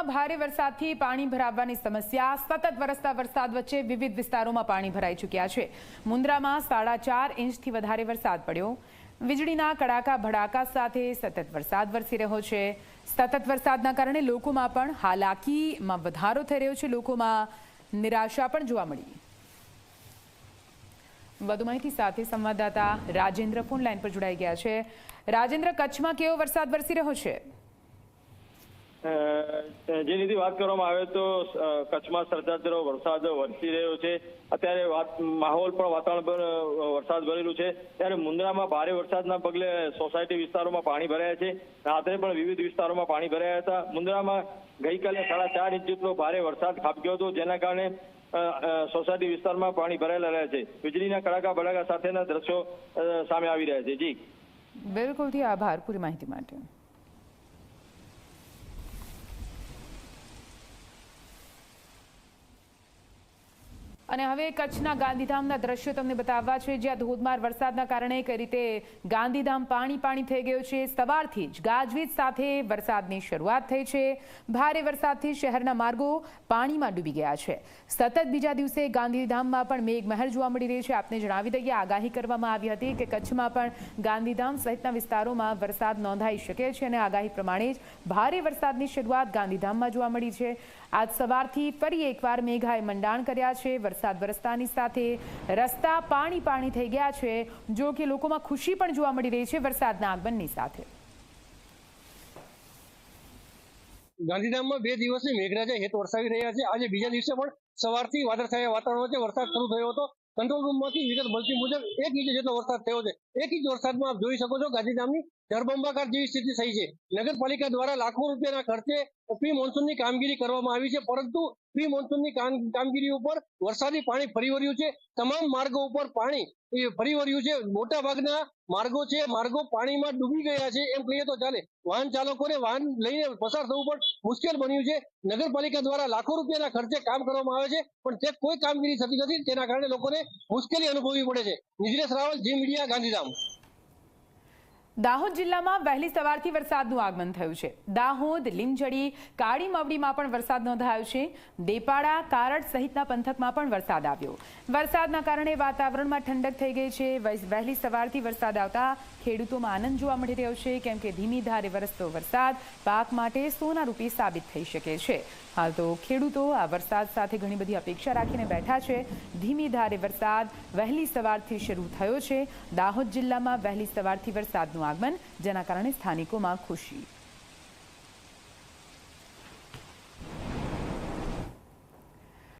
મુન્દ્રામાં ભારે વરસાદથી પાણી ભરાવવાની સમસ્યા. સતત વરસતા વરસાદ વચ્ચે વિવિધ વિસ્તારોમાં પાણી ભરાઈ ચૂક્યા છે. મુન્દ્રામાં સાડા ચાર ઇંચથી વધારે વરસાદ પડ્યો. વીજળીના કડાકા ભડાકા સાથે સતત વરસાદ વરસી રહ્યો છે. સતત વરસાદના કારણે લોકોમાં પણ હાલાકીમાં વધારો થઈ રહ્યો છે. લોકોમાં નિરાશા પણ જોવા મળી. વધુ માહિતી સાથે સંવાદદાતા રાજેન્દ્ર ફોન લાઈન પર જોડાઈ ગયા છે. રાજેન્દ્ર, કચ્છમાં કેવો વરસાદ વરસી રહ્યો છે? જે રીતે વાત કરવામાં આવે તો કચ્છમાં સર્જાતેલો વરસાદ વરસી રહ્યો છે. અત્યારે માહોલ પણ વાતાવરણ પર વરસાદ ભરેલું છે. ત્યારે મુન્દ્રામાં ભારે વરસાદના પગલે સોસાયટી વિસ્તારોમાં પાણી ભરાયા છે. રાત્રે પણ વિવિધ વિસ્તારોમાં પાણી ભરાયા હતા. મુન્દ્રામાં ગઈકાલે સાડા ચાર ઇંચ જેટલો ભારે વરસાદ ખાબક્યો હતો, જેના કારણે સોસાયટી વિસ્તારમાં પાણી ભરાયેલા રહ્યા છે. વીજળીના કડાકા ભડાકા સાથેના દ્રશ્યો સામે આવી રહ્યા છે. જી. બિલકુલથી આભાર પૂરી માહિતી માટે. અને હવે કચ્છના ગાંધીધામના દ્રશ્યો તમને બતાવવા છે, જ્યાં ધોધમાર વરસાદના કારણે કઈ રીતે ગાંધીધામ પાણી પાણી થઈ ગયું છે. સવારથી જ ગાજવીજ સાથે વરસાદની શરૂઆત થઈ છે. ભારે વરસાદથી શહેરના માર્ગો પાણીમાં ડૂબી ગયા છે. સતત બીજા દિવસે ગાંધીધામમાં પણ મેઘમહેર જોવા મળી રહી છે. આપને જણાવી દઈએ, આગાહી કરવામાં આવી હતી કે કચ્છમાં પણ ગાંધીધામ સહિતના વિસ્તારોમાં વરસાદ નોંધાઈ શકે છે અને આગાહી પ્રમાણે જ ભારે વરસાદની શરૂઆત ગાંધીધામમાં જોવા મળી છે. આજ સવારથી ફરી એકવાર મેઘાએ મંડાણ કર્યા છે. વરસાદ વરસતાની સાથે રસ્તા પાણી પાણી થઈ ગયા છે. જો કે લોકોમાં ખુશી પણ જોવા મળી રહી છે વરસાદના આગમનની સાથે. ગાંધીધામમાં બે દિવસથી મેઘરાજા હેત વરસાવી રહ્યા છે. આજે બીજા દિવસે પણ સવારથી વાદળછાયા વાતાવરણ વચ્ચે વરસાદ શરૂ થયો હતો કંટ્રોલ રૂમમાંથી વિગત મળતી મુજબ એક ઇંચ જેટલો વરસાદ થયો છે. એક જ વરસાદમાં આપ જોઈ શકો છો ગાંધીધામની જળબંબાકાર જેવી સ્થિતિ થઈ છે. નગરપાલિકા દ્વારા લાખો રૂપિયાના ખર્ચે પ્રી મોન્સૂનની કામગીરી કરવામાં આવી છે, પરંતુ પ્રી મોન્સૂનની કામગીરી ઉપર વરસાદી પાણી ફરી વળ્યું છે. તમામ માર્ગો ઉપર પાણી ફરી વળ્યું છે. મોટા ભાગના માર્ગો છે, માર્ગો પાણીમાં ડૂબી ગયા છે. એમ કહીએ તો ચાલે. વાહન ચાલકોને વાહન લઈને પસાર થવું પણ મુશ્કેલ બન્યું છે. નગરપાલિકા દ્વારા લાખો રૂપિયાના ખર્ચે કામ કરવામાં આવે છે, પણ તે કોઈ કામગીરી થતી નથી. તેના કારણે લોકોને મુશ્કેલી અનુભવવી પડે છે. Nijresh Raval, Zee media, Gandhidham. দিলাম દાહોદ જિલ્લામાં વહેલી સવારથી વરસાદનું આગમન થયું છે. દાહોદ, લીમજડી, કાળી મવડીમાં પણ વરસાદ નોંધાયો છે. દેપાડા, કારડ સહિતના પંથકમાં પણ વરસાદ આવ્યો. વરસાદના કારણે વાતાવરણમાં ઠંડક થઈ ગઈ છે. વહેલી સવારથી વરસાદ આવતા ખેડૂતોમાં આનંદ જોવા મળી રહ્યો છે. કેમ કે ધીમી ધારે વરસતો વરસાદ પાક માટે સોનારૂપી સાબિત થઈ શકે છે. હાલ તો ખેડૂતો આ વરસાદ સાથે ઘણી બધી અપેક્ષા રાખીને બેઠા છે. ધીમી ધારે વરસાદ વહેલી સવારથી શરૂ થયો છે. દાહોદ જિલ્લામાં વહેલી સવારથી વરસાદનું આગમન જેના કારણે સ્થાનિકોમાં ખુશી.